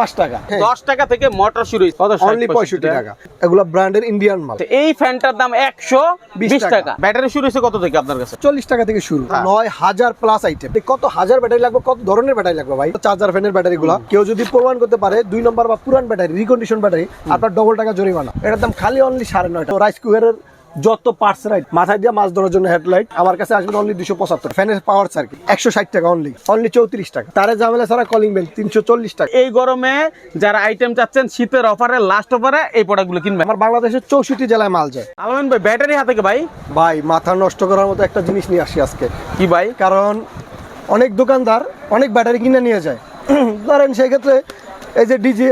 পাঁচ টাকা। থেকে মোটর শুরু অনলি টাকা। এগুলো ব্র্যান্ডের ইন্ডিয়ান মাল। এই ফ্যানটার দাম একশো বিশ 20 টাকা। টাকা। ব্যাটারি শুরু হয়েছে কত থেকে আপনার কাছে? চল্লিশ টাকা থেকে শুরু। হ্যাঁ। নয় হাজার প্লাস আইটেম কত হাজার ব্যাটারি লাগবে কত ধরনের ব্যাটারি লাগবে ভাই? চার্জার ফ্যানের ব্যাটারি গুলা কেউ যদি প্রমাণ করতে পারে দুই নম্বর বা পুরান ব্যাটারি রিকন্ডিশন ব্যাটারি আপনার ডবল টাকা জরিমানা। এটার দাম খালি অনলি সাড়ে নয় টাকা। রাইস কুকারের যত পার্টস রাইট মাথায় দিয়ে মাছ ধরার জন্য হেডলাইট আমার কাছে আসবে অনলি দুশো পঁচাত্তর। ফ্যানের পাওয়ার সার্কিট একশো ষাট টাকা অনলি অনলি চৌত্রিশ টাকা। তারে ঝামেলা ছাড়া কলিং বেল তিনশো চল্লিশ টাকা। এই গরমে যারা আইটেম চাচ্ছেন শীতের অফারে লাস্ট অফারে এই প্রোডাক্টগুলো কিনবেন। আমার বাংলাদেশের চৌষট্টি জেলায় মাল যায়। আলমেন ভাই ব্যাটারি হাতে কে ভাই? ভাই মাথা নষ্ট করার মতো একটা জিনিস নিয়ে আসি আজকে। কি ভাই? কারণ অনেক দোকানদার অনেক ব্যাটারি কিনে নিয়ে যায়। ধরেন সেই ক্ষেত্রে এই যে ডিজে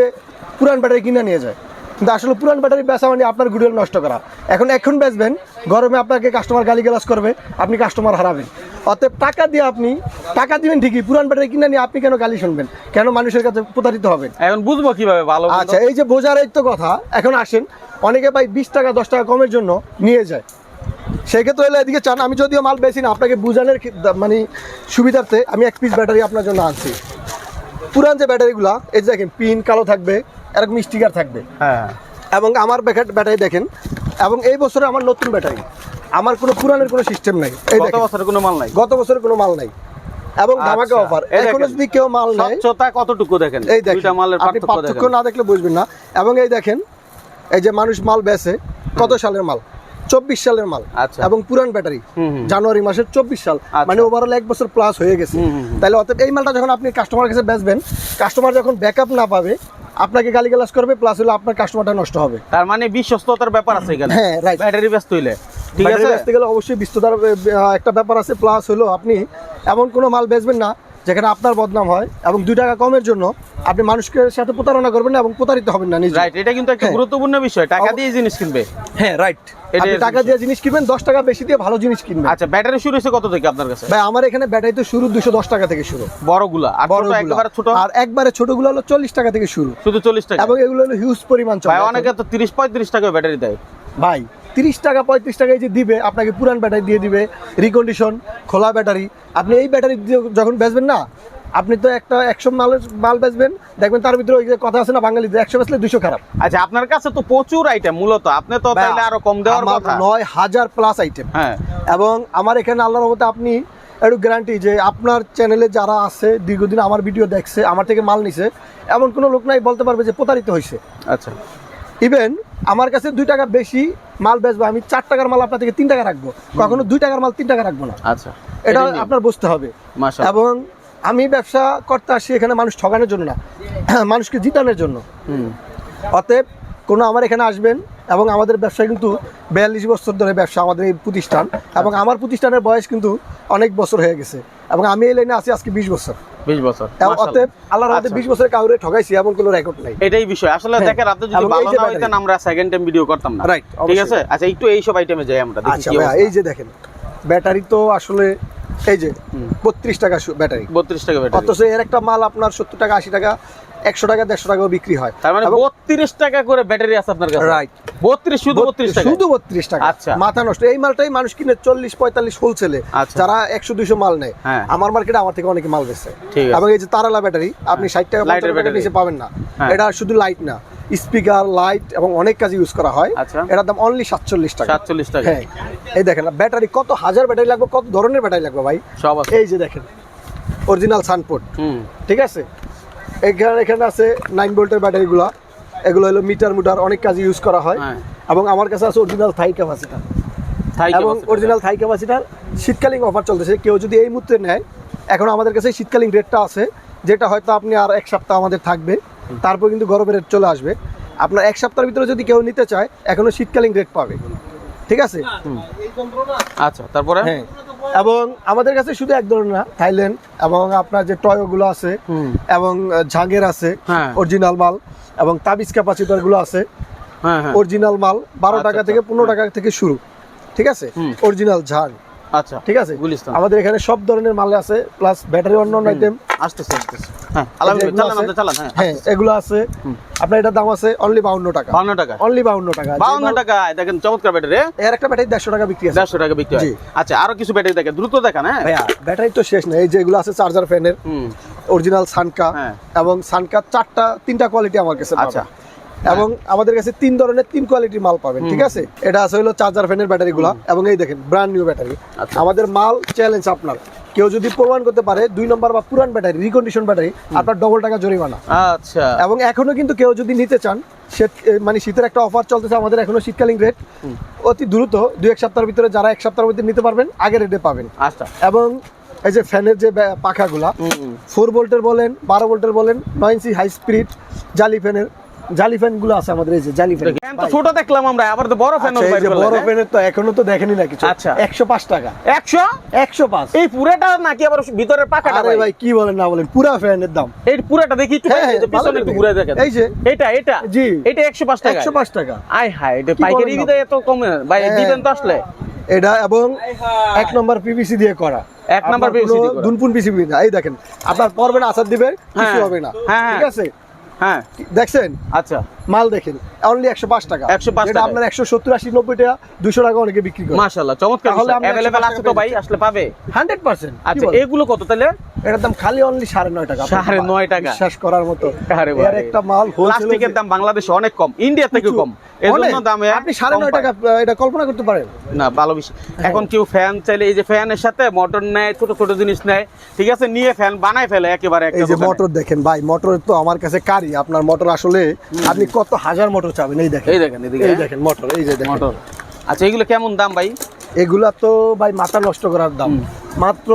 পুরান ব্যাটারি কিনে নিয়ে যায়। কিন্তু আসলে পুরান ব্যাটারি বেচা মানে আপনার গুডিওল নষ্ট করা। এখন এখন বেচবেন গরমে আপনাকে কাস্টমার গালিগালাজ করবে আপনি কাস্টমার হারাবেন। অতএব টাকা দিয়ে আপনি টাকা দিবেন ঠিকই পুরান ব্যাটারি কিনে নিয়ে আপনি কেন গালি শুনবেন? কেন মানুষের কাছে প্রতারিত হবেন? এখন বুঝব কীভাবে ভালো আচ্ছা এই যে বোঝার এই তো কথা এখন আসেন অনেকে ভাই বিশ টাকা দশ টাকা কমের জন্য নিয়ে যায়। সেক্ষেত্রে হলে এদিকে চান আমি যদিও মাল বেশি না আপনাকে বুঝানোর মানে সুবিধার্থে আমি এক পিস ব্যাটারি আপনার জন্য আনছি। পুরান যে ব্যাটারিগুলা এই যে দেখেন পিন কালো থাকবে এরকম স্টিকার থাকবে। হ্যাঁ এবং আমার ব্যাকেট ব্যাটারি দেখেন এবং এই বছরে আমার নতুন ব্যাটারি আমার কোনো পুরানের কোনো সিস্টেম নাই। এই গত বছরের কোনো মাল নাই? গত বছরের কোনো মাল নাই। এবং ধামাকা আচ্ছা, অফার এই এখনও যদি কেউ মাল নেয় স্বচ্ছতা কতটুকু দেখেন? এই দেখেন দুইটা মালের পার্থক্য পার্থক্য না দেখলে বুঝবেন না। এবং এই দেখেন এই যে মানুষ মাল বেচে কত সালের মাল? চব্বিশ সালের মাল। আচ্ছা। এবং পুরান ব্যাটারি। জানুয়ারি মাসের চব্বিশ সাল। আচ্ছা। মানে ওভারঅল এক বছর প্লাস হয়ে গেছে। তাহলে অতএব এই মালটা যখন আপনি কাস্টমার কাছে বেচবেন কাস্টমার যখন ব্যাকআপ না পাবে আপনাকে গালিগালাজ করবে প্লাস হলো আপনার কাস্টমারটা নষ্ট হবে। তার মানে বিশ্বস্ততার ব্যাপার আছে এখানে। হ্যাঁ, রাইট ব্যাটারি ব্যস্ত হইলে। ঠিক আছে? ব্যস্ত গেলে অবশ্যই বিস্ততার একটা ব্যাপার আছে প্লাস হলো আপনি এমন কোনো মাল বেচবেন না যেখানে আপনার বদনাম হয় এবং দুই টাকা কমের জন্য আপনি মানুষকে সাথে প্রতারণা করবেন না এবং প্রতারিত হবেন না নিজে। রাইট এটা কিন্তু একটা হ্যাঁ। গুরুত্বপূর্ণ বিষয়। টাকা দিয়ে জিনিস কিনবে। হ্যাঁ রাইট আপনি টাকা দিয়ে জিনিস কিনবেন দশ টাকা বেশি দিয়ে ভালো জিনিস কিনবেন। আচ্ছা ব্যাটারি শুরু হয়েছে কত থেকে আপনার কাছে? ভাই আমার এখানে ব্যাটারি তো শুরু দুশো দশ টাকা থেকে শুরু। বড়গুলা। আর বড়গুলো। একেবারে ছোট? আর একবারে ছোটগুলো হলো চল্লিশ টাকা থেকে শুরু। শুধু চল্লিশ টাকা? এবং এগুলো হলো হিউজ পরিমাণ চলে অনেকে তো তিরিশ পঁয়ত্রিশ টাকা ব্যাটারি দেয়। ভাই তিরিশ টাকা পঁয়ত্রিশ টাকায় যে দিবে আপনাকে পুরান ব্যাটারি দিয়ে দিবে রিকন্ডিশন খোলা ব্যাটারি। আপনি এই ব্যাটারি দিয়ে যখন বেচবেন না আপনি তো একটা একশো মাল মাল বেচবেন দেখবেন তার ভিতরে ওই যে কথা আছে না বাঙালিতে একশো বেচলে দুশো খারাপ। আচ্ছা আপনার কাছে তো প্রচুর আইটেম মূলত। আপনি তো তাহলে আরও কম দেওয়ার কথা। নয় হাজার প্লাস আইটেম হ্যাঁ। এবং আমার এখানে আল্লাহর রহমতে আপনি একটু গ্যারান্টি যে আপনার চ্যানেলে যারা আছে দীর্ঘদিন আমার ভিডিও দেখছে আমার থেকে মাল নিছে এমন কোনো লোক নাই বলতে পারবে যে প্রতারিত হয়েছে আচ্ছা। ইভেন আমার কাছে দুই টাকা বেশি মাল বেচবো আমি চার টাকার মাল আপনার থেকে তিন টাকা রাখব। কখনো দুই টাকার মাল তিন টাকা রাখব না। আচ্ছা এটা আপনার বুঝতে হবে। এবং আমি ব্যবসা করতে আসি এখানে মানুষ ঠকানোর জন্য না মানুষকে জিতানোর জন্য। অতএব কোনো আমার এখানে আসবেন এবং আমাদের ব্যবসায় কিন্তু বিয়াল্লিশ বছর ধরে ব্যবসা আমাদের এই প্রতিষ্ঠান এবং আমার প্রতিষ্ঠানের বয়স কিন্তু অনেক বছর হয়ে গেছে এবং আমি এই লাইনে আছি আজকে বিশ বছর। বিশ বছর অতএব আল্লাহর হাতে আচ্ছা। বিশ বছরে কাউরে ঠকাইছি এমন কোনো রেকর্ড নাই। এটাই বিষয়। আসলে হ্যাঁ। দেখেন আপনি যদি ভালো না হইতেন আমরা সেকেন্ড টাইম ভিডিও করতাম না। Right, ঠিক আছে? আচ্ছা একটু এই সব আইটেমে যাই আমরা দেখি আচ্ছা এই যে দেখেন ব্যাটারি তো আসলে এই যে বত্রিশ টাকা ব্যাটারি বত্রিশ টাকা ব্যাটারি অথচ এর একটা মাল আপনার সত্তর টাকা আশি টাকা একশো টাকা দেড়শো টাকাও বিক্রি হয়। তার মানে বত্রিশ টাকা করে ব্যাটারি আছে আপনার কাছে? Right. বত্রিশ শুধু বত্রিশ টাকা শুধু বত্রিশ টাকা। আচ্ছা। মাথা নষ্ট। এই মালটাই মানুষ কিনে চল্লিশ পঁয়তাল্লিশ হোলসেলে আচ্ছা। যারা একশো দুইশো মাল নেয়। হ্যাঁ। আমার মার্কেটে আমার থেকে অনেকে মাল বেচছে এবং এই যে তারালা ব্যাটারি আপনি ষাট টাকা পঞ্চান্ন নিচে পাবেন না। হ্যাঁ। এটা শুধু লাইট না। স্পিকার লাইট এবং অনেক কাজে ইউজ করা হয়। আচ্ছা। এটার দাম অনলি সাতচল্লিশ টাকা। সাতচল্লিশ টাকা। হ্যাঁ। এই দেখেন ব্যাটারি কত হাজার ব্যাটারি লাগবে কত ধরনের ব্যাটারি লাগবে ভাই? সব এই যে দেখেন অরিজিনাল সানপোর্ট ঠিক আছে? এখানে এখানে আছে নাইন ভোল্টের ব্যাটারিগুলো। এগুলো হলো মিটার মুটার অনেক কাজে ইউজ করা হয়। হ্যাঁ। এবং আমার কাছে আছে অরিজিনাল থাই ক্যাপাসিটার থাই এবং অরিজিনাল থাই ক্যাপাসিটার শীতকালীন অফার চলতেছে। কেউ যদি এই মুহূর্তে নেয় এখন আমাদের কাছে শীতকালীন রেটটা আছে যেটা হয়তো আপনি আর এক সপ্তাহ আমাদের থাকবে। তারপর কিন্তু গরমের রেট চলে আসবে। আপনার এক সপ্তাহের ভিতরে যদি কেউ নিতে চায় এখনও শীতকালীন রেট পাবে। ঠিক আছে? আচ্ছা তারপরে? হ্যাঁ এবং আমাদের কাছে শুধু এক ধরনের না থাইল্যান্ড এবং আপনার যে টয়গুলো আছে এবং ঝাঙ্গের আছে হ্যাঁ। অরিজিনাল মাল এবং তাবিজ ক্যাপাসিটারগুলো আছে হ্যাঁ হ্যাঁ। অরিজিনাল মাল বারো আচ্ছা, টাকা আচ্ছা। থেকে পনেরো টাকা থেকে শুরু ঠিক আছে? অরিজিনাল ঝাড়। আচ্ছা ঠিক আছে? গুলিস্তান। আমাদের এখানে সব ধরনের মাল আছে প্লাস ব্যাটারি অন্য অন্য আইটেম আসতেছে আসতেছে। হ্যাঁ হ্যাঁ হ্যাঁ এগুলো আছে। আপনার এটার দাম আছে অনলি বাউন্ন টাকা। বাউন্ন টাকা। অনলি বাউন্ন টাকা। যে বাউন্ন টাকা দেখেন চমৎকার ব্যাটারি এর একটা ব্যাটারি দেড়শো টাকা বিক্রি আছে। দেড়শো টাকা বিক্রি হয়। আচ্ছা আরও কিছু ব্যাটারি দেখেন দ্রুত দেখান হ্যাঁ। ব্যাটারি তো শেষ না এই যেগুলো আছে চার্জার ফ্যানের অরিজিনাল সানকা। এবং সানকা চারটা তিনটা কোয়ালিটি আমার কাছে আচ্ছা। এবং আমাদের কাছে তিন ধরনের তিন কোয়ালিটির মাল পাবেন ঠিক আছে? এটা আছে হলো চার্জার ফ্যানের ব্যাটারি গুলা এবং এই দেখেন ব্র্যান্ড নিউ ব্যাটারি। আমাদের মাল চ্যালেঞ্জ আপনার। কেউ যদি প্রমাণ করতে পারে দুই নম্বর বা পুরান ব্যাটারি রিকন্ডিশন ব্যাটারি আপনার ডবল টাকা জরিমানা। আচ্ছা। এবং এখনও কিন্তু কেউ যদি নিতে চান মানে শীতের একটা অফার চলতেছে আমাদের এখনও শীতকালীন রেট অতি দ্রুত দুই এক সপ্তাহের ভিতরে যারা এক সপ্তাহের মধ্যে নিতে পারবেন আগের রেটে পাবেন। আচ্ছা। এবং এই যে ফ্যানের যে পাখাগুলা ফোর ভোল্টের বলেন বারো ভোল্টের বলেন নয় ইঞ্চি হাই স্পিড জালি ফ্যানের জালি ফ্যানগুলো আছে আমাদের এই যে জালি ফ্যান। ফ্যান তো ছোট দেখলাম আমরা আবার তো বড় ফ্যান আচ্ছা, এই যে বড় ফ্যানের তো এখনও তো দেখেনি না কিছু। আচ্ছা। একশো পাঁচ টাকা। একশো? একশো পাঁচ। এই পুরাটা নাকি আবার ভিতরের পাখাটা আরে ভাই? কি বলেন না বলেন পুরা ফ্যানের দাম। এই পুরাটা দেখি একটু হ্যাঁ, হ্যাঁ, পিছনে একটু ঘুরে দেখেন। এই যে। এটা এটা? জি। এটা একশো পাঁচ টাকা একশো পাঁচ টাকা। আয় হায় এটা পাইকারি এত কমে ভাই হ্যাঁ। দিবেন তো আসলে। এটা এবং এক নম্বর পিভিসি দিয়ে করা। এক নম্বর করা। দুনপুন না। এই দেখেন আপনার পরবেন আসার দিবে কিছু হবে না। হ্যাঁ, ঠিক। আছে? হ্যাঁ। দেখছেন? আচ্ছা। মাল দেখেন অনলি একশো পাঁচ টাকা। 105 যেটা টাকা। আপনার একশো সত্তর আশি নব্বই টাকা দুশো টাকা অনেকে বিক্রি করে। চমৎকার তাহলে অ্যাভেলেবেল আছে তো ভাই আসলে পাবে? হান্ড্রেড পার্সেন্ট আচ্ছা এগুলো কত তাহলে? এটার দাম খালি অনলি সাড়ে নয় টাকা। সাড়ে নয় টাকা। বিশ্বাস করার মতো। এর একটা মাল প্লাস্টিকের দাম বাংলাদেশে অনেক কম ইন্ডিয়া কম। দামে আপনি সাড়ে নয় টাকা এটা কল্পনা করতে পারেন? না ভালো বিষয়। এখন কেউ ফ্যান চাইলে এই যে ফ্যানের সাথে মোটর নেয় ছোট ছোট জিনিস নেয় ঠিক আছে নিয়ে ফ্যান বানায় ফেলে একেবারে এই যে। মোটর দেখেন ভাই মোটর তো আমার কাছে কারি আপনার মোটর আসলে আপনি কত হাজার মোটর চাবেন? এই দেখেন। এই দেখেন এই দেখেন মোটর এই যে দেখেন। মোটর আচ্ছা এগুলো কেমন দাম ভাই? এগুলা তো ভাই মাথা নষ্ট করার দাম। মাত্র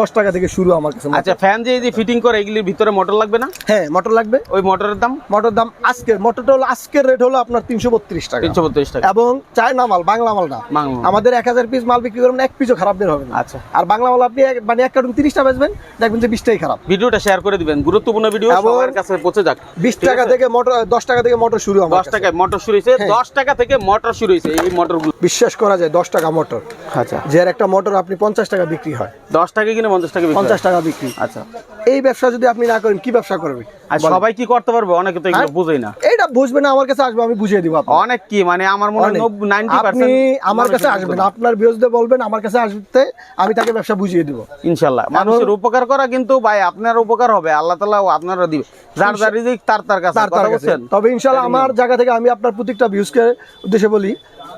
দশ টাকা থেকে শুরু আমার কাছে আচ্ছা ফ্যান যে যে ফিটিং করে এগুলির ভিতরে মোটর লাগবে না? হ্যাঁ মোটর লাগবে। ওই মোটরের দাম? মোটর দাম আজকের মোটরটা হলো আজকের রেট হলো আপনার তিনশো বত্রিশ টাকা। তিনশো বত্রিশ টাকা। এবং চায়না মাল বাংলা মাল। না আমাদের এক হাজার পিস মাল বিক্রি করবেন এক পিসও খারাপ বের হবে না। আচ্ছা। আর বাংলা মাল আপনি মানে এক কার্টুন তিরিশটা বেচবেন দেখবেন যে বিশটাই খারাপ। ভিডিওটা শেয়ার করে দিবেন। গুরুত্বপূর্ণ ভিডিও সবার কাছে পৌঁছে যাক। বিশ টাকা থেকে মোটর দশ টাকা থেকে মোটর শুরু দশ। টাকায় মোটর শুরু হয়েছে। হ্যাঁ। দশ টাকা থেকে মোটর শুরু হয়েছে এই মোটরগুলো বিশ্বাস করা যায় দশ টাকা মোটর আচ্ছা। যে একটা মোটর আপনি পঞ্চাশ টাকা বিক্রি হয়। দশ টাকা কিনে পঞ্চাশ টাকা পঞ্চাশ টাকা বিক্রি। আচ্ছা। এই ব্যবসা যদি আপনি না করেন কি ব্যবসা করবেন আর সবাই কি করতে পারবে? অনেকে তো এগুলো হ্যাঁ? বুঝেই না। এইটা বুঝবে না আমার কাছে আসবে আমি বুঝিয়ে দিব অনেক কি? মানে আমার মনে হয় নাইনটি আপনি আমার কাছে আসবেন আপনার বিরুদ্ধে বলবেন আমার কাছে আসতে আমি তাকে ব্যবসা বুঝিয়ে দিব। ইনশাল্লাহ। মানুষের উপকার করা কিন্তু ভাই আপনার উপকার হবে আল্লাহ তালা আপনারা দিবে। যার যার রিজিক তার তার কাছে তবে ইনশাল্লাহ আমার জায়গা থেকে আমি আপনার প্রত্যেকটা ভিউজকে উদ্দেশ্যে বলি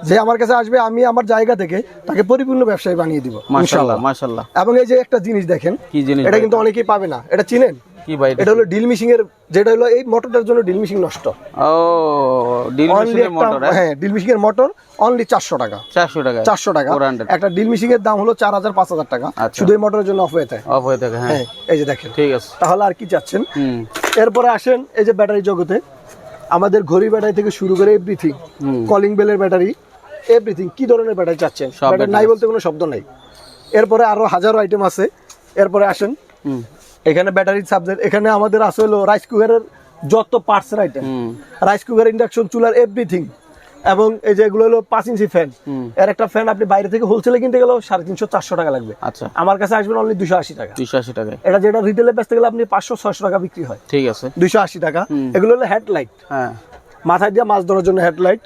যে আমার কাছে আসবে আমি আমার জায়গা থেকে তাকে পরিপূর্ণ ব্যবসায়ী বানিয়ে দিব মাশাল্লাহ ইনশাল্লাহ। এবং এই যে একটা জিনিস দেখেন কি জিনিস এটা কিন্তু অনেকেই পাবে না। এটা চিনেন? কি ভাই এটা হলো ডিল মিশিং এর যেটা হলো এই মোটরটার জন্য ডিল মিশিং নষ্ট। ও ডিল অনলি মেশিনের মোটর হ্যাঁ? ডিল মিশিং এর মোটর অনলি চারশো টাকা। চারশো টাকা চারশো টাকা। একটা ডিল মিশিং এর দাম হলো চার হাজার পাঁচ হাজার টাকা। আচ্ছা। শুধু এই মোটরের জন্য অফ হয়ে থাকে। অফ হয়ে থাকে হ্যাঁ। হ্যাঁ এই যে দেখেন। ঠিক আছে। তাহলে আর কি চাচ্ছেন? হুম। এরপরে আসেন এই যে ব্যাটারি জগতে। আমাদের ঘড়ি ব্যাটারি থেকে শুরু করে এভরিথিং কলিং বেলের ব্যাটারি। এভরিথিং কি ধরনের ব্যাটারি চাচ্ছেন? ব্যাটারি নাই বলতে কোনো শব্দ নাই। এরপরে আরও হাজারো আইটেম আছে। এরপরে আসেন। এখানে ব্যাটারি সাবজেক্ট এখানে আমাদের আছে হলো রাইস কুকারের যত পার্টসের আইটেম রাইস কুকার ইন্ডাকশন চুলার এভরিথিং এবং এই যে এগুলো হলো পাঁচ ইঞ্চি ফ্যান এর একটা ফ্যান আপনি বাইরে থেকে হোলসেলে কিনতে গেলেও সাড়ে তিনশো চারশো টাকা লাগবে। আচ্ছা। আমার কাছে আসবেন অনলি দুশো আশি টাকা। দুইশো আশি টাকায়। এটা যেটা রিটেলে বেচতে গেলে আপনি পাঁচশো ছয়শো টাকা বিক্রি হয়। ঠিক আছে। দুইশো আশি টাকা। এগুলো হলো হেডলাইট হ্যাঁ। মাথায় দিয়ে মাছ ধরার জন্য হেডলাইট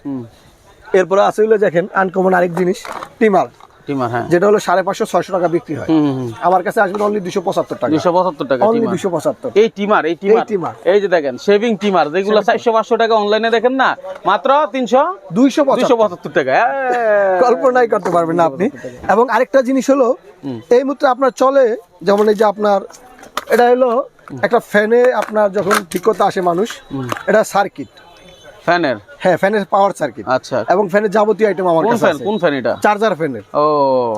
এরপরে আছে হলো দেখেন আনকমন আরেক জিনিস টিমার টিমার হ্যাঁ। যেটা হলো সাড়ে পাঁচশো ছয়শো টাকা বিক্রি হয়। আমার কাছে আসবেন অনলি দুশো পঁচাত্তর টাকা। দুইশো পঁচাত্তর টাকা অনলি দুশো পঁচাত্তর। এই টিমার এই টিমার টিমার। এই যে দেখেন শেভিং টিমার যেগুলো চারশো পাঁচশো টাকা অনলাইনে দেখেন না মাত্র তিনশো দুইশো পঁচাত্তর। টাকা হ্যাঁ। কল্পনাই করতে পারবেন না আপনি। এবং আরেকটা জিনিস হলো এই মুহূর্তে আপনার চলে যেমন এই যে আপনার এটা হলো একটা ফ্যানে আপনার যখন ঠিক করতে আসে মানুষ এটা সার্কিট ফ্যানের? হ্যাঁ ফ্যানের পাওয়ার সার্কিট আচ্ছা। এবং ফ্যানের যাবতীয় আইটেম আমার কাছে আছে। কোন ফ্যান এটা? চার্জার ফ্যানের ও।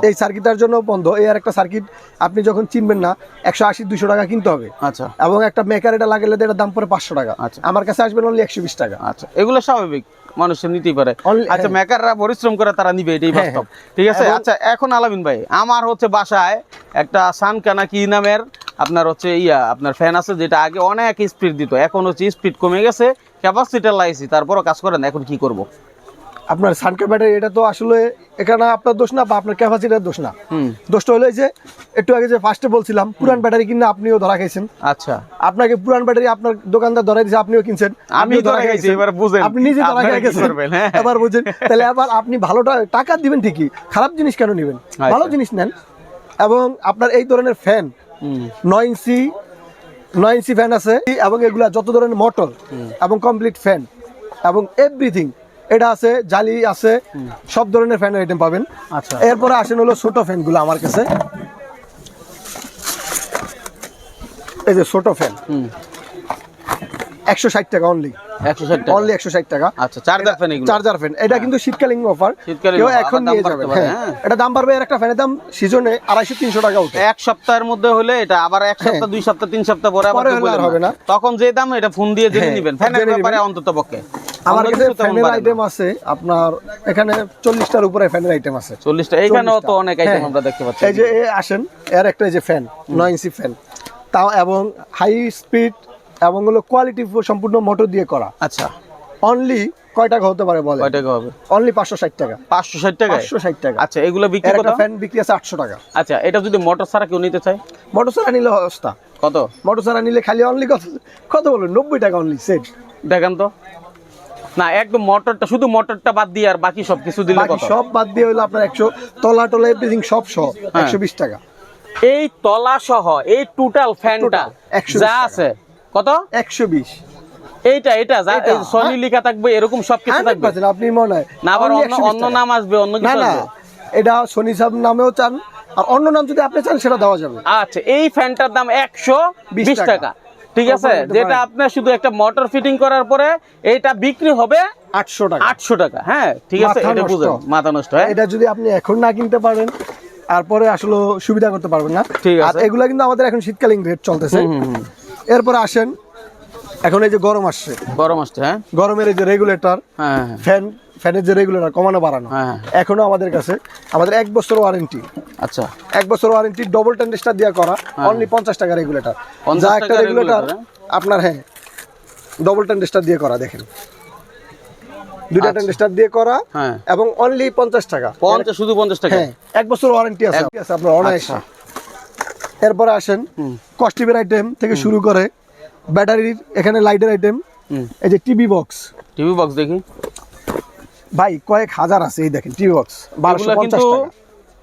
এই সার্কিটটার জন্য বন্ধ। এই আর একটা সার্কিট আপনি যখন চিনবেন না একশো আশি দুশো টাকা কিনতে হবে। আচ্ছা। এবং একটা মেকার এটা লাগালে তো এটার দাম পড়ে পাঁচশো টাকা। আচ্ছা। আমার কাছে আসবেন অনলি একশো বিশ টাকা। আচ্ছা। এগুলো স্বাভাবিক মানুষের নিতেই পারে। আচ্ছা হ্যাঁ। মেকাররা পরিশ্রম করে তারা নিবে এটাই হ্যাঁ, বাস্তব। হ্যাঁ। ঠিক আছে? আচ্ছা এখন আলামিন ভাই আমার হচ্ছে বাসায় একটা সানকানা কি নামের আপনার হচ্ছে ইয়া আপনার ফ্যান আছে যেটা আগে অনেক স্পিড দিত। এখন হচ্ছে স্পিড কমে গেছে। ক্যাপাসিটার লাইছি তারপরও কাজ করেন এখন কি করব? আপনার সানকে ব্যাটারি এটা তো আসলে এখানে আপনার দোষ না বা আপনার ক্যাপাসিটির দোষ না। দোষটা হলো যে একটু আগে যে ফার্স্টে বলছিলাম পুরান ব্যাটারি কিনে আপনিও ধরা খাইছেন। আচ্ছা। আপনাকে পুরান ব্যাটারি আপনার দোকানদার ধরাই দিয়েছে আপনিও কিনছেন। আমি ধরা খাইছি, এবার বুঝেন। আপনি নিজে ধরা কি গেছেন হ্যাঁ। এবার বুঝেন তাহলে আবার আপনি ভালোটা টাকা দিবেন ঠিকই খারাপ জিনিস কেন নেবেন? আচ্ছা। ভালো জিনিস নেন। এবং আপনার এই ধরনের ফ্যান নয় ইঞ্চি নয় ইঞ্চি ফ্যান আছে এবং এগুলা যত ধরনের মোটর এবং কমপ্লিট ফ্যান এবং এভরিথিং এটা আছে জালি আছে সব ধরনের ফ্যানের আইটেম পাবেন। আচ্ছা। এরপরে আসেন হলো ছোট ফ্যানগুলো আমার কাছে। এই যে ছোট ফ্যান একশো ষাট টাকা অনলি একশো ষাট টাকা। অনলি একশো ষাট টাকা। আচ্ছা চার্জার ফ্যান এগুলো। চার্জার ফ্যান এটা কিন্তু শীতকালীন অফার কেউ এখন নিয়ে বাড়তে যাবেন পারে, হ্যাঁ। হ্যাঁ। এটা দাম বাড়বে এর একটা ফ্যানের দাম সিজনে আড়াইশো তিনশো টাকা উঠে। এক সপ্তাহের মধ্যে হলে এটা আবার এক সপ্তাহ দুই সপ্তাহ তিন সপ্তাহ পরে আবার পরে কেউ হলে আর বলবে হবে না। না। তখন যে দাম এটা ফোন দিয়ে জেনে হ্যাঁ, নিবেন। ফ্যানের ব্যাপারে অন্তত পক্ষে। আমার কাছে ফ্যানের আইটেম আছে আপনার এখানে চল্লিশটার উপরে ফ্যানের আইটেম আছে। চল্লিশটা এইখানেও তো অনেক আইটেম হ্যাঁ। আমরা দেখতে পাচ্ছি। এই যে আসেন এর একটা যে ফ্যান নয় ইঞ্চি ফ্যান তাও এবং হাই স্পিড এবং হলো কোয়ালিটি সম্পূর্ণ মোটর দিয়ে করা। আচ্ছা। অনলি কয় টাকা হতে পারে বলে কয় টাকা হবে? অনলি পাঁচশো ষাট টাকা। পাঁচশো ষাট টাকা পাঁচশো ষাট টাকা। আচ্ছা এগুলো বিক্রি কত? ফ্যান বিক্রি আছে আটশো টাকা। আচ্ছা এটা যদি মোটর ছাড়া কেউ নিতে চায়? মোটর সারা নিলে সস্তা। কত? মোটর সারা নিলে খালি অনলি কত কত বলুন? নব্বই টাকা অনলি সেট দেখেন তো। না একদম মোটরটা শুধু মোটরটা বাদ দিয়ে আর বাকি সব কিছু দিলে বাকি কত? সব বাদ দিয়ে হলো আপনার একশো তলা টলা এভরিথিং সব সহ হ্যাঁ। একশো বিশ টাকা। এই তলা সহ এই টোটাল ফ্যানটা 120 যা আছে। কত? একশো বিশ। এইটা এটা সনি হ্যাঁ। লেখা থাকবে এরকম সব কিছু থাকবে আপনি মনে হয় না আবার অন্য 120 অন্য টাকা। নাম আসবে অন্য কিছু এটা সাহেব নামেও চান আর অন্য নাম যদি আপনি চান সেটা দেওয়া যাবে। আচ্ছা এই ফ্যানটার দাম একশো বিশ টাকা। ঠিক আছে? যেটা আপনার শুধু একটা মোটর ফিটিং করার পরে এইটা বিক্রি হবে আটশো টাকা। আটশো টাকা। হ্যাঁ ঠিক আছে এটা। মাথা নষ্ট হ্যাঁ? এটা যদি আপনি এখন না কিনতে পারেন তারপরে আসলে সুবিধা করতে পারবেন না। ঠিক আছে। এগুলা কিন্তু আমাদের এখন শীতকালীন রেট চলতেছে। এরপরে আসেন এখন এই যে গরম আসছে। গরম আসছে হ্যাঁ? গরমের এই যে রেগুলেটর হ্যাঁ হ্যাঁ, ফ্যান ফ্যানের যে রেগুলেটর কমানো বাড়ানো। হ্যাঁ এখনও আমাদের কাছে আমাদের এক বছর ওয়ারেন্টি আচ্ছা। এক বছর ওয়ারেন্টি ডবল টেন্ডেস্টার দিয়ে করা অনলি পঞ্চাশ টাকা রেগুলেটর যা একটা রেগুলেটর আপনার হ্যাঁ ডবল টেন্ডেস্টার দিয়ে করা দেখেন। দুইটা আচ্ছা। টেন্ডেস্টার দিয়ে করা হ্যাঁ। এবং অনলি পঞ্চাশ টাকা। পঞ্চাশ শুধু পঞ্চাশ টাকা? হ্যাঁ এক বছর ওয়ারেন্টি আছে আপনার অনায়াসে। আচ্ছা। এরপরে আসেন। কস্টিভের আইটেম থেকে শুরু করে ব্যাটারির এখানে লাইটের আইটেম এই যে টিভি বক্স টিভি বক্স দেখি। ভাই কয়েক হাজার আছে এই দেখেন টিভি বক্স বারোশো পঞ্চাশ টাকা।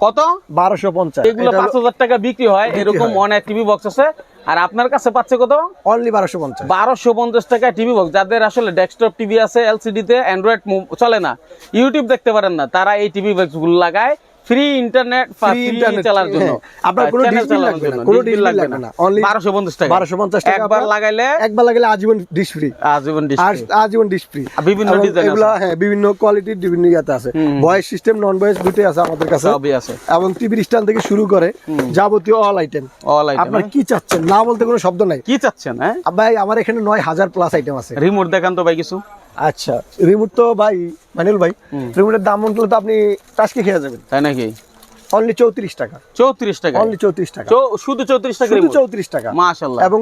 কত? বারোশো পঞ্চাশ। এগুলো পাঁচ হাজার টাকা বিক্রি হয় এরকম অনেক টিভি বক্স আছে। আর আপনার কাছে পাচ্ছে কত? অনলি বারোশো পঞ্চাশ। বারোশো পঞ্চাশ টাকা টিভি বক্স যাদের আসলে ডেস্কটপ টিভি আছে এলসিডিতে অ্যান্ড্রয়েড চলে না। ইউটিউব দেখতে পারেন না তারা এই টিভি বক্সগুলো লাগায়। ফ্রি ইন্টারনেট Free internet, চালার জন্য। হ্যাঁ। আপনার কোনো bill চালানোর লাগবে না, কোনো bill bill লাগবে না, বারোশো পঞ্চাশ টাকা। বারোশো পঞ্চাশ টাকা একবার লাগাইলে একবার লাগালে আজীবন ডিশ ফ্রি আজীবন ডিশ আর আজীবন ডিশ ফ্রি বিভিন্ন design এগুলা হ্যাঁ বিভিন্ন কোয়ালিটির বিভিন্ন ইয়াতে আছে। ভয়েস সিস্টেম নন ভয়েস দুটোই আছে আমাদের কাছে। সবই আছে। এবং টিভির স্ট্যান্ড থেকে শুরু করে যাবতীয় অল আইটেম অল আইটেম আপনার কি চাচ্ছেন? না বলতে কোনো শব্দ নাই। কি চাচ্ছেন হ্যাঁ? ভাই আমার এখানে নয় হাজার প্লাস আইটেম আছে। রিমোট দেখান তো ভাই কিছু। আচ্ছা রিমোট তো ভাই মানিল ভাই রিমোটের দাম উঠলে তো আপনি টাস্কি খেয়ে যাবেন। তাই নাকি? অনলি চৌত্রিশ টাকা। চৌত্রিশ টাকা অনলি চৌত্রিশ টাকা। শুধু চৌত্রিশ টাকা শুধু চৌত্রিশ টাকা। মাশাল্লাহ এবং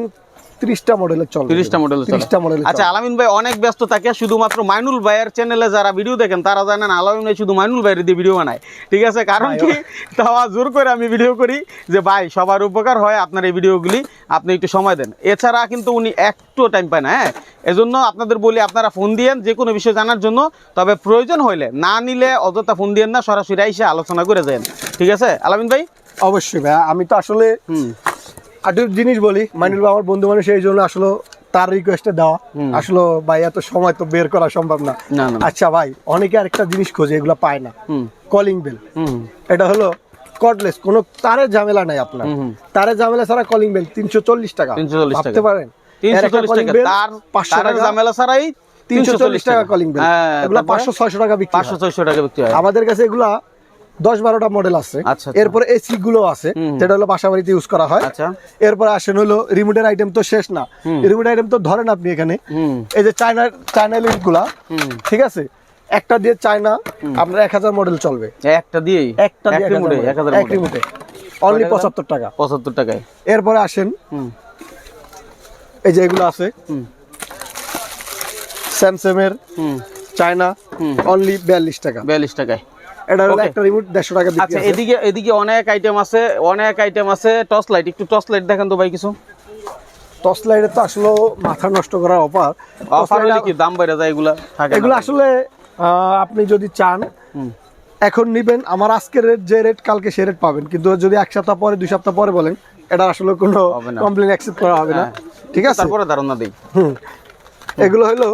ত্রিশটা মডেলের চল তিরিশটা মডেল ত্রিশটা মডেলের আচ্ছা আলামিন ভাই অনেক ব্যস্ত থাকে শুধুমাত্র মাইনুল ভাইয়ের চ্যানেলে যারা ভিডিও দেখেন তারা জানেন আলামিন ভাই শুধু মাইনুল ভাইয়ের দিয়ে ভিডিও বানায়। ঠিক আছে? কারণ কি? তাও জোর করে আমি ভিডিও করি যে ভাই সবার উপকার হয় আপনার এই ভিডিওগুলি আপনি একটু সময় দেন। এছাড়া কিন্তু উনি একটু টাইম পায় না হ্যাঁ? এজন্য আপনাদের বলি আপনারা ফোন দিয়েন যে কোনো বিষয় জানার জন্য তবে প্রয়োজন হইলে না নিলে অযথা ফোন দিয়েন না সরাসরি এসে আলোচনা করে যান। ঠিক আছে? আলামিন ভাই? অবশ্যই ভাই আমি তো আসলে আটু জিনিস বলি মানিল আমার বন্ধু মানুষ এই জন্য আসলে তার রিকোয়েস্টে দেওয়া। আসলে ভাই এত সময় তো বের করা সম্ভব না। আচ্ছা ভাই অনেকে আরেকটা জিনিস খোঁজে এগুলো পায় না। কলিং বেল এটা হলো কর্ডলেস কোনো তারের ঝামেলা নাই আপনার। তারের ঝামেলা ছাড়া কলিং বেল তিনশো চল্লিশ টাকা। 340 ভাবতে পারেন? তিনশো এর একটা চল্লিশ calling টাকা। bell তার 500 তারের টাকা, ঝামেলা ছাড়াই তিনশো চল্লিশ টাকা কলিং বেল হ্যাঁ, এগুলো পাঁচশো ছয়শো টাকা বিক্রি পাঁচশো ছয়শো টাকা বিক্রি হয়। আমাদের কাছে এগুলা দশ বারোটা মডেল আছে। আচ্ছা, আচ্ছা। এরপরে এসি গুলো আছে যেটা হলো বাসা বাড়িতে ইউজ করা হয়। আচ্ছা। এরপরে আসেন হলো রিমোটের আইটেম তো শেষ না। রিমোট আইটেম তো ধরেন আপনি এখানে। এই যে চায়নার চায়না লিডগুলা ঠিক আছে? একটা দিয়ে চায়না আপনার এক হাজার মডেল চলবে। একটা দিয়েই? একটা দিয়ে এক রিমোটে হাজার এক রিমোটে অনলি পঁচাত্তর টাকা। পঁচাত্তর টাকায়। এরপরে আসেন। এই যে এগুলো আছে। স্যামসাং এর চায়না অনলি বিয়াল্লিশ টাকা। বিয়াল্লিশ টাকায়। এটা একটা রিমোট দেড়শো টাকা বিক্রি আচ্ছা এদিকে এদিকে অনেক আইটেম আছে অনেক আইটেম আছে। টর্চ লাইট একটু টর্চ লাইট দেখান তো ভাই কিছু। টর্চ লাইটের তো আসলে মাথা নষ্ট করার অফার। অফার হলে কি দাম বেড়ে যায় এগুলা? এগুলো আসলে আপনি যদি চান এখন নিবেন। আমার আজকের রেট যে রেট কালকে সে রেট পাবেন। কিন্তু যদি এক সপ্তাহ পরে দুই সপ্তাহ পরে বলেন এটা আসলে কোনো কমপ্লেন অ্যাকসেপ্ট করা হবে না। হ্যাঁ। ঠিক আছে? তারপরে ধারণা দিই। এগুলো হলো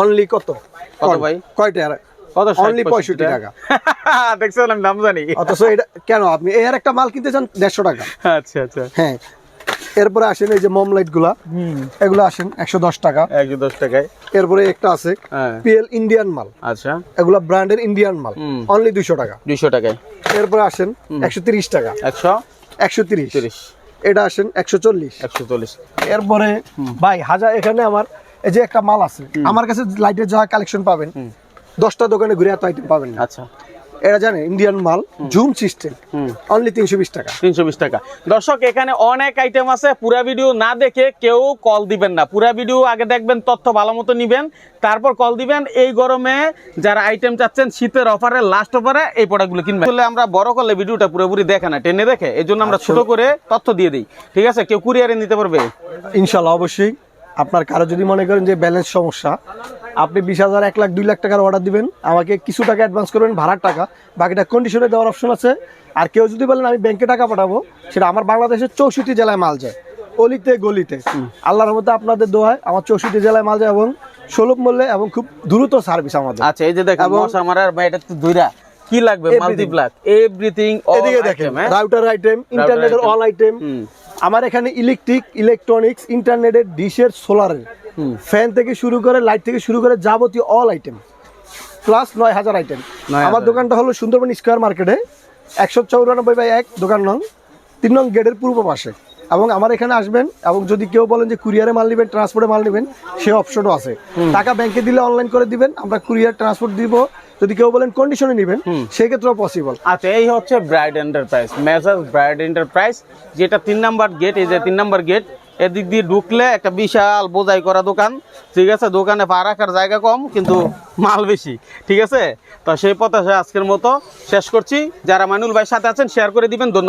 অনলি কত? কত ভাই? কয়টা? অনলি পঁয়ষট্টি টাকা? দেখছেন আমি দাম জানি অথচ এটা কেন? আপনি এর একটা মাল কিনতে চান দেড়শো টাকা। আচ্ছা আচ্ছা। হ্যাঁ। এরপরে আসেন এই যে মম লাইটগুলা এগুলো আসেন একশো দশ টাকা। একশো দশ টাকায়। এরপরে একটা আছে পিএল ইন্ডিয়ান মাল। আচ্ছা। এগুলা ব্র্যান্ডের ইন্ডিয়ান মাল। অনলি দুইশো টাকা। দুইশো টাকায়। এরপরে আসেন একশো তিরিশ টাকা। একশো? একশো তিরিশ। তিরিশ। এটা আসেন একশো চল্লিশ। একশো চল্লিশ। এরপরে ভাই হাজার এখানে আমার এই যে একটা মাল আছে আমার কাছে লাইটের যা কালেকশন পাবেন দশটা দোকানে ঘুরে এত আইটেম পাবেন না। আচ্ছা। এটা জানেন ইন্ডিয়ান মাল জুম সিস্টেম হুম। অনলি তিনশো বিশ টাকা। তিনশো বিশ টাকা। দর্শক এখানে অনেক আইটেম আছে পুরা ভিডিও না দেখে কেউ কল দিবেন না। পুরা ভিডিও আগে দেখবেন তথ্য ভালো মতো নিবেন তারপর কল দিবেন। এই গরমে যারা আইটেম চাচ্ছেন শীতের অফারে লাস্ট অফারে এই প্রোডাক্টগুলো কিনবেন। আসলে আমরা বড় করলে ভিডিওটা পুরোপুরি দেখে না টেনে দেখে এই জন্য আমরা ছোট করে তথ্য দিয়ে দিই। ঠিক আছে? কেউ কুরিয়ারে নিতে পারবে? ইনশাল্লাহ অবশ্যই। আপনার কারও যদি মনে করেন যে ব্যালেন্স সমস্যা আপনি বিশ হাজার এক লাখ দুই লাখ টাকার অর্ডার দিবেন আমাকে কিছু টাকা অ্যাডভান্স করবেন ভাড়ার টাকা বাকিটা কন্ডিশনে দেওয়ার অপশন আছে। আর কেউ যদি বলেন আমি ব্যাংকে টাকা পাঠাবো সেটা আমার বাংলাদেশের চৌষট্টি জেলায় মাল যায়। অলিতে গলিতে। আল্লাহর মধ্যে আপনাদের দোয়ায় আমার চৌষট্টি জেলায় মাল যায় এবং সুলভ মূল্যে এবং খুব দ্রুত সার্ভিস আমাদের। আচ্ছা এই যে দেখেন বা এটা তো দুইরা কি লাগবে? Everything. মাল্টি ব্ল্যাক এভরিথিং এদিকে দেখেন রাউটার আইটেম ইন্টারনেটের. অল আইটেম আমার এখানে ইলেকট্রিক ইলেকট্রনিক্স ইন্টারনেটের ডিশের সোলারের। ফ্যান থেকে শুরু করে লাইট থেকে শুরু করে যাবতীয় অল আইটেম প্লাস নয় হাজার আইটেম আমার দোকানটা হলো সুন্দরবন স্কোয়ার মার্কেটে একশো চৌরানব্বই বাই এক দোকান নং তিন নং গেটের পূর্ব পাশে। এবং আমার এখানে আসবেন এবং যদি কেউ বলেন যে কুরিয়ারে মাল নেবেন ট্রান্সপোর্টে মাল নেবেন সে অপশনও আছে। টাকা ব্যাংকে দিলে অনলাইন করে দিবেন আমরা কুরিয়ার ট্রান্সপোর্ট দিব যদি কেউ বলেন কন্ডিশনে নেবেন সেক্ষেত্রেও পসিবল আচ্ছা এই হচ্ছে Bright Enterprise message Bright Enterprise যেটা তিন নাম্বার গেট এই যে তিন নাম্বার গেট এদিক দিয়ে ঢুকলে একটা বিশাল বোঝাই করা দোকান ঠিক আছে? দোকানে পা রাখার জায়গা কম কিন্তু মাল বেশি ঠিক আছে? তো সেই পথে আজকের মতো শেষ করছি। যারা মানুল ভাই সাথে আছেন শেয়ার করে দিবেন। ধন্যবাদ।